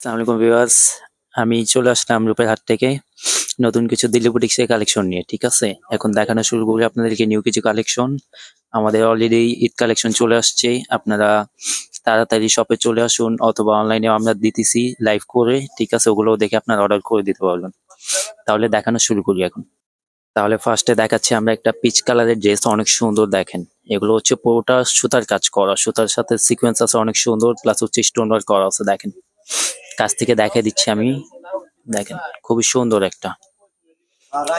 আসসালামাইকুম ভিউয়ার্স। আমি চলে আসলাম রূপের হাট থেকে নতুন কিছু দিল্লি বুটিক্সের কালেকশন নিয়ে, ঠিক আছে? এখন দেখানো শুরু করি আপনাদেরকে নিউ কিছু কালেকশন। আমাদের অলরেডি ঈদ কালেকশন চলে আসছে। আপনারা তাড়াতাড়ি শপে চলে আসুন অথবা অনলাইনে আমরা দিতেছি লাইভ করে, ঠিক আছে? ওগুলো দেখে আপনারা অর্ডার করে দিতে পারবেন। তাহলে দেখানো শুরু করি এখন। তাহলে ফার্স্টে দেখাচ্ছি আমরা একটা পিচ কালারের ড্রেস অনেক সুন্দর দেখেন। এগুলো হচ্ছে পুরোটা সুতার কাজ করা, সুতার সাথে সিকোয়েন্স আছে অনেক সুন্দর প্লাস হচ্ছে স্টোন ওয়ার্ক করা আছে, দেখেন। কাছ থেকে দেখাই দিচ্ছি আমি। দেখেন, খুবই সুন্দর একটা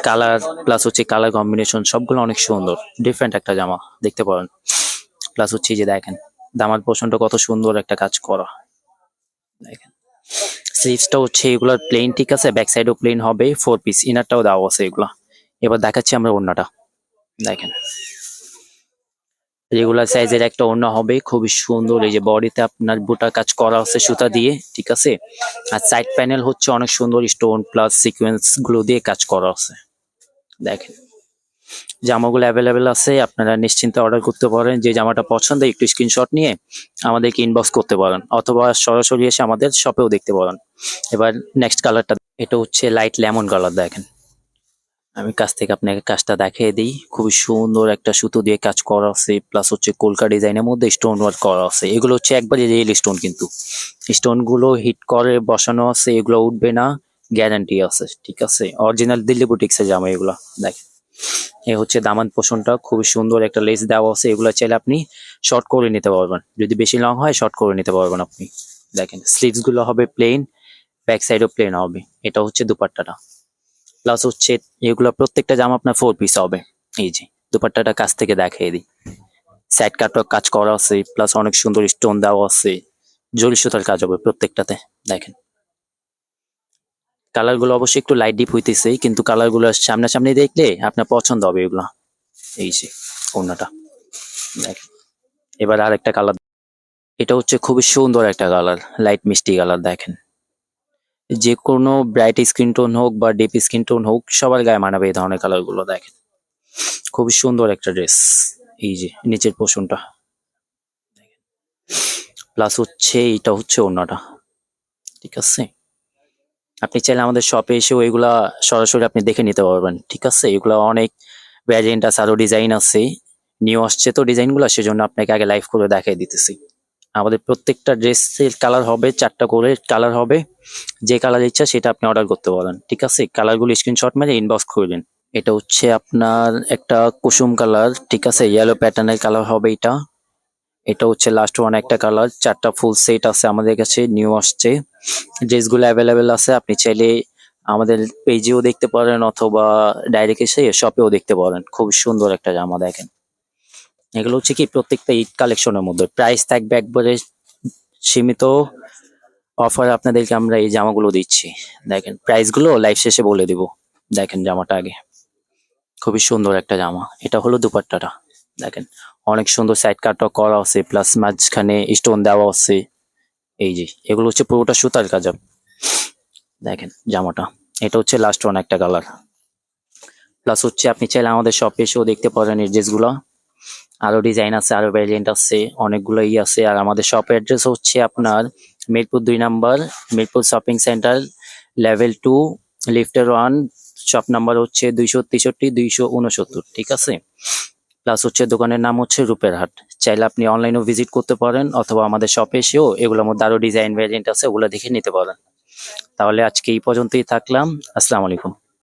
কালার প্লাস হচ্ছে কালার কম্বিনেশন সবগুলো অনেক সুন্দর। ডিফারেন্ট একটা জামা, দেখতে পারেন। প্লাস হচ্ছে যে দেখেন দামার পোষণটা কত সুন্দর একটা কাজ করা। দেখেন স্লিভসটা হচ্ছে এগুলোর প্লেন ঠিক আছে? ব্যাক সাইডও প্লেন হবে ফোর পিস ইনারটাও দেওয়া আছে এগুলা। এবার দেখাচ্ছি আমরা ওড়নাটা। দেখেন রেগুলার সাইজের একটা ওড়না হবে, খুবই সুন্দর। এই যে বডিতে আপনার বুটা কাজ করা আছে সুতা দিয়ে, ঠিক আছে? আর সাইড প্যানেল হচ্ছে অনেক সুন্দর স্টোন প্লাস সিকোয়েন্সগুলো দিয়ে কাজ করা আছে। দেখেন। জামাগুলো অ্যাভেলেবেল আছে, আপনারা নিশ্চিন্তে অর্ডার করতে পারেন। যে জামাটা পছন্দ, একটু স্ক্রিনশট নিয়ে আমাদেরকে ইনবক্স করতে পারেন, অথবা সরাসরি এসে আমাদের শপেও দেখতে পারেন। এবার নেক্সট কালারটা এটা হচ্ছে লাইট লেমন কালার দেখেন। আমি কাছ থেকে আপনাকে কাজটা দেখিয়ে দিই। খুবই সুন্দর একটা সুতো দিয়ে কাজ করা আছে প্লাস হচ্ছে কলকা ডিজাইনের মধ্যে স্টোন ওয়ার্ক করা আছে। এগুলো হচ্ছে একবারে রিয়েল স্টোন কিন্তু। স্টোনগুলো হিট করে, বসানো আছে, এগুলো উঠবে না গ্যারান্টি আছে, ঠিক আছে? অরিজিনাল দিল্লি বুটিক্সের জামা এগুলো, দেখেন। এ হচ্ছে দামান পোষণটা, খুবই সুন্দর একটা লেস দেওয়া আছে। এগুলো চাইলে আপনি শর্ট করে নিতে পারবেন। যদি বেশি লং হয় শর্ট করে নিতে পারবেন আপনি। দেখেন স্লিভসগুলো হবে প্লেন ব্যাক সাইডও প্লেন হবে। এটা হচ্ছে দুপাট্টাটা। প্লাস হচ্ছে এগুলো প্রত্যেকটা জামা আপনার ফোর পিস হবে। এই যে, দুপাট্টাটা কাছ থেকে দেখিয়ে দিই। সাইড কাটও কাজ করা আছে প্লাস অনেক সুন্দর স্টোন দেওয়া আছে। জরি সুতার কাজ হবে প্রত্যেকটাতে, দেখেন। কালারগুলো অবশ্যই একটু লাইট ডিপ হইতেছে, কিন্তু কালারগুলো সামনাসামনি দেখলে আপনার পছন্দ হবে এগুলো। এই যে, ওড়নাটা, দেখেন। এবার আরেকটা কালার এটা হচ্ছে খুবই সুন্দর একটা কালার লাইট মিষ্টি কালার দেখেন। যে কোনো ব্রাইট স্কিন টোন হোক বা ডিপ স্কিন টোন হোক, সবার গায়ে মানাবে এই ধরনের কালারগুলো দেখেন। খুবই সুন্দর একটা ড্রেস এই যে নিচের পোষণটা প্লাস হচ্ছে এইটা হচ্ছে অন্যটা ঠিক আছে? আপনি চাইলে আমাদের শপে এসে এগুলা সরাসরি আপনি দেখে নিতে পারবেন, ঠিক আছে? এগুলা অনেক ভ্যারিয়েন্ট আছে, আরও ডিজাইন আছে। নিউ আসছে, তো ডিজাইনগুলা সেজন্য আপনাকে আগে লাইভ করে দেখাই দিতেছি। আমাদের প্রত্যেকটা ড্রেসের কালার হবে, চারটা করে কালার হবে। যে কালার ইচ্ছা সেটা আপনি অর্ডার করতে পারেন, ঠিক আছে? কালারগুলো স্ক্রিনশট মেরে ইনবক্স দিন। এটা হচ্ছে আপনার একটা কুসুম কালার ঠিক আছে? ইয়েলো প্যাটার্নের কালার হবে এটা। এটা হচ্ছে লাস্ট ওয়ান একটা কালার চারটা ফুল সেট আছে আমাদের কাছে নিউ আসছে। ড্রেসগুলো অ্যাভেলেবেল আছে, আপনি চাইলে আমাদের পেজেও দেখতে পারেন অথবা ডাইরেক্ট এসে শপেও দেখতে পারেন। খুব সুন্দর একটা জামা দেখেন। এগুলো হচ্ছে কি প্রত্যেকটা ঈদ কালেকশনের মধ্যে। প্রাইস থাকবে একবারে সীমিত অফার আপনাদেরকে আমরা এই জামাগুলো দিচ্ছি। দেখেন প্রাইসগুলো লাইভ শেষে বলে দিব। দেখেন জামাটা আগে। খুবই সুন্দর একটা জামা। এটা হলো দুপাট্টাটা। দেখেন, অনেক সুন্দর সাইড কাটটা করা আছে প্লাস মাঝখানে স্টোন দেওয়া আছে। এই যে, এগুলো হচ্ছে পুরোটা সুতার কাজ দেখেন জামাটা। এটা হচ্ছে লাস্ট ওয়ান একটা কালার প্লাস হচ্ছে আপনি চাইলে আমাদের শপে এসেও দেখতে পারেন এই ড্রেসগুলো আরও ডিজাইন আছে, আরও ভ্যারিয়েন্ট আছে অনেকগুলো ই আছে। আর আমাদের শপ অ্যাড্রেস হচ্ছে আপনার মিরপুর দুই number, Mirpur shopping centre level two লিফটের ওয়ান শপ নাম্বার হচ্ছে দুইশো তেষট্টি, দুইশো উনসত্তর ঠিক আছে? প্লাস হচ্ছে দোকানের নাম হচ্ছে রূপের হাট চাইলে আপনি অনলাইনেও ভিজিট করতে পারেন, অথবা আমাদের শপে এসেও এগুলোর মধ্যে আরও ডিজাইন ভ্যারিয়েন্ট আছে, ওগুলো দেখে নিতে পারেন। তাহলে আজকে এই পর্যন্তই থাকলাম। আসসালামু আলাইকুম।